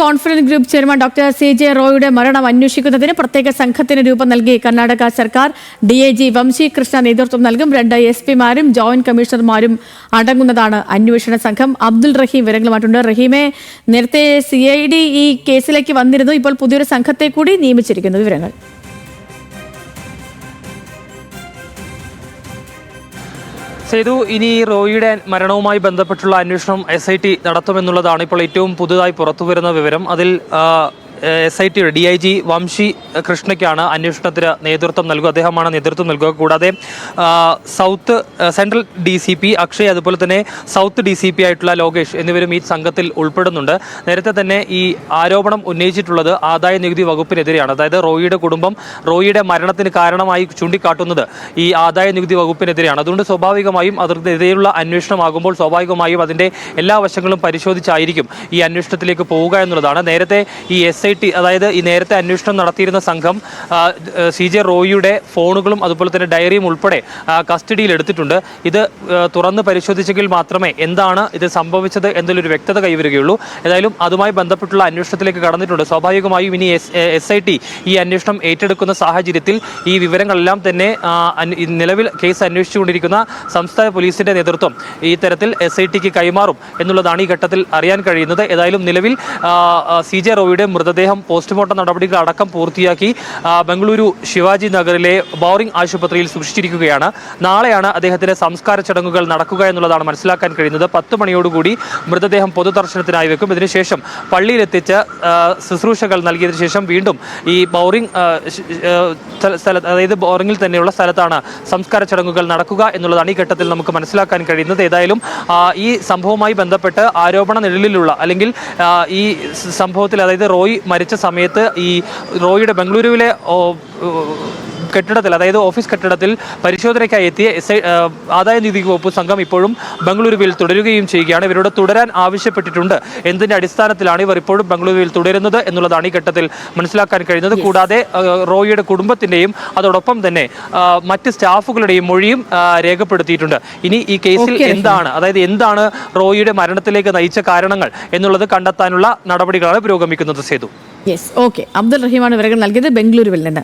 Conference group chairman doctor C J റോയുടെ മരണം അന്വേഷിക്കുന്നതിന് പ്രത്യേക സംഘത്തിന് രൂപം നൽകി കർണാടക സർക്കാർ D A G Vamsi Krishna നേതൃത്വം നൽകും. രണ്ട് എസ് പിമാരും ജോയിന്റ് കമ്മീഷണർമാരും അടങ്ങുന്നതാണ് അന്വേഷണ സംഘം. അബ്ദുൾ റഹീം വിവരങ്ങളുമായിട്ടുണ്ട്. റഹീമെ നേരത്തെ സി ഐ ഡി ഈ കേസിലേക്ക് വന്നിരുന്നു. ഇപ്പോൾ പുതിയൊരു സംഘത്തെ കൂടി നിയമിച്ചിരിക്കുന്നു. വിവരങ്ങൾ. സേതു ഇനി റോയിയുടെ മരണവുമായി ബന്ധപ്പെട്ടുള്ള അന്വേഷണം എസ് ഐ ടി നടത്തുമെന്നുള്ളതാണ് ഇപ്പോൾ ഏറ്റവും പുതുതായി പുറത്തുവരുന്ന വിവരം. അതിൽ എസ് ഐ ടിയുടെ ഡി ഐ ജി വംശി കൃഷ്ണയ്ക്കാണ് അന്വേഷണത്തിന് നേതൃത്വം നൽകുക. അദ്ദേഹമാണ് നേതൃത്വം നൽകുക. കൂടാതെ south central D C P Akshay അതുപോലെ തന്നെ സൗത്ത് ഡി സി പി ആയിട്ടുള്ള ലോകേഷ് എന്നിവരും ഈ സംഘത്തിൽ ഉൾപ്പെടുന്നുണ്ട്. നേരത്തെ തന്നെ ഈ ആരോപണം ഉന്നയിച്ചിട്ടുള്ളത് ആദായ നികുതി വകുപ്പിനെതിരെയാണ്. അതായത് റോയിയുടെ കുടുംബം റോയിയുടെ മരണത്തിന് കാരണമായി ചൂണ്ടിക്കാട്ടുന്നത് ഈ ആദായ നികുതി വകുപ്പിനെതിരെയാണ്. അതുകൊണ്ട് സ്വാഭാവികമായും അതിനെതിരെയുള്ള അന്വേഷണമാകുമ്പോൾ സ്വാഭാവികമായും അതിന്റെ എല്ലാ വശങ്ങളും പരിശോധിച്ചായിരിക്കും ഈ അന്വേഷണത്തിലേക്ക് പോവുക എന്നുള്ളതാണ്. നേരത്തെ ഈ എസ് ഐ ടി അതായത് ഈ നേരത്തെ അന്വേഷണം നടത്തിയിരുന്ന സംഘം സി ജെ റോയിയുടെ ഫോണുകളും അതുപോലെ തന്നെ ഡയറിയും ഉൾപ്പെടെ കസ്റ്റഡിയിൽ എടുത്തിട്ടുണ്ട്. ഇത് തുറന്ന് പരിശോധിച്ചെങ്കിൽ മാത്രമേ എന്താണ് ഇത് സംഭവിച്ചത് എന്നതിലൊരു വ്യക്തത കൈവരികയുള്ളൂ. ഏതായാലും അതുമായി ബന്ധപ്പെട്ടുള്ള അന്വേഷണത്തിലേക്ക് കടന്നിട്ടുണ്ട്. സ്വാഭാവികമായും ഇനി എസ് എസ് ഐ ടി ഈ അന്വേഷണം ഏറ്റെടുക്കുന്ന സാഹചര്യത്തിൽ ഈ വിവരങ്ങളെല്ലാം തന്നെ നിലവിൽ കേസ് അന്വേഷിച്ചുകൊണ്ടിരിക്കുന്ന സംസ്ഥാന പോലീസിന്റെ നേതൃത്വം ഈ തരത്തിൽ എസ് ഐ ടിക്ക് കൈമാറും എന്നുള്ളതാണ് ഈ ഘട്ടത്തിൽ അറിയാൻ കഴിയുന്നത്. ഏതായാലും നിലവിൽ സി ജെ റോയിയുടെ മൃതദേഹം പോസ്റ്റ്മോർട്ടം നടപടികൾ അടക്കം പൂർത്തിയാക്കി ബംഗളൂരു ശിവാജി നഗറിലെ ബോറിംഗ് ആശുപത്രിയിൽ സൂക്ഷിച്ചിരിക്കുകയാണ്. നാളെയാണ് അദ്ദേഹത്തിന്റെ സംസ്കാര ചടങ്ങുകൾ നടക്കുക എന്നുള്ളതാണ് മനസ്സിലാക്കാൻ കഴിയുന്നത്. പത്ത് മണിയോടുകൂടി മൃതദേഹം പൊതുദർശനത്തിനായി വെക്കും. ഇതിനുശേഷം പള്ളിയിലെത്തിച്ച് ശുശ്രൂഷകൾ നൽകിയതിനു ശേഷം വീണ്ടും ഈ ബോറിംഗ് സ്ഥല അതായത് ബോറിംഗിൽ തന്നെയുള്ള സ്ഥലത്താണ് സംസ്കാര ചടങ്ങുകൾ നടക്കുക എന്നുള്ളതാണ് ഈ ഘട്ടത്തിൽ നമുക്ക് മനസ്സിലാക്കാൻ കഴിയുന്നത്. ഏതായാലും ഈ സംഭവവുമായി ബന്ധപ്പെട്ട് ആരോപണ നിഴലിലുള്ള അല്ലെങ്കിൽ ഈ സംഭവത്തിൽ അതായത് റോയ് മരിച്ച സമയത്ത് ഈ റോയിയുടെ ബംഗളൂരുവിലെ കെട്ടിടത്തിൽ അതായത് ഓഫീസ് കെട്ടിടത്തിൽ പരിശോധനയ്ക്കായി എത്തിയ എസ് ഐ ആദായ നികുതി വകുപ്പ് സംഘം ഇപ്പോഴും ബംഗളൂരുവിൽ തുടരുകയും ചെയ്യുകയാണ്. ഇവരോട് തുടരാൻ ആവശ്യപ്പെട്ടിട്ടുണ്ട്. എന്തിന്റെ അടിസ്ഥാനത്തിലാണ് ഇവർ ഇപ്പോഴും ബംഗളൂരുവിൽ തുടരുന്നത് എന്നുള്ളതാണ് ഈ ഘട്ടത്തിൽ മനസ്സിലാക്കാൻ കഴിയുന്നത്. കൂടാതെ റോയിയുടെ കുടുംബത്തിന്റെയും അതോടൊപ്പം തന്നെ മറ്റ് സ്റ്റാഫുകളുടെയും മൊഴിയും രേഖപ്പെടുത്തിയിട്ടുണ്ട്. ഇനി ഈ കേസിൽ എന്താണ് അതായത് എന്താണ് റോയിയുടെ മരണത്തിലേക്ക് നയിച്ച കാരണങ്ങൾ എന്നുള്ളത് കണ്ടെത്താനുള്ള നടപടികളാണ് പുരോഗമിക്കുന്നത് സേതു. യെസ് ഓക്കെ അബ്ദുൾ റഹീമാണ് വിവരങ്ങൾ നൽകിയത്. ബംഗളൂരുവിൽ നിന്ന്.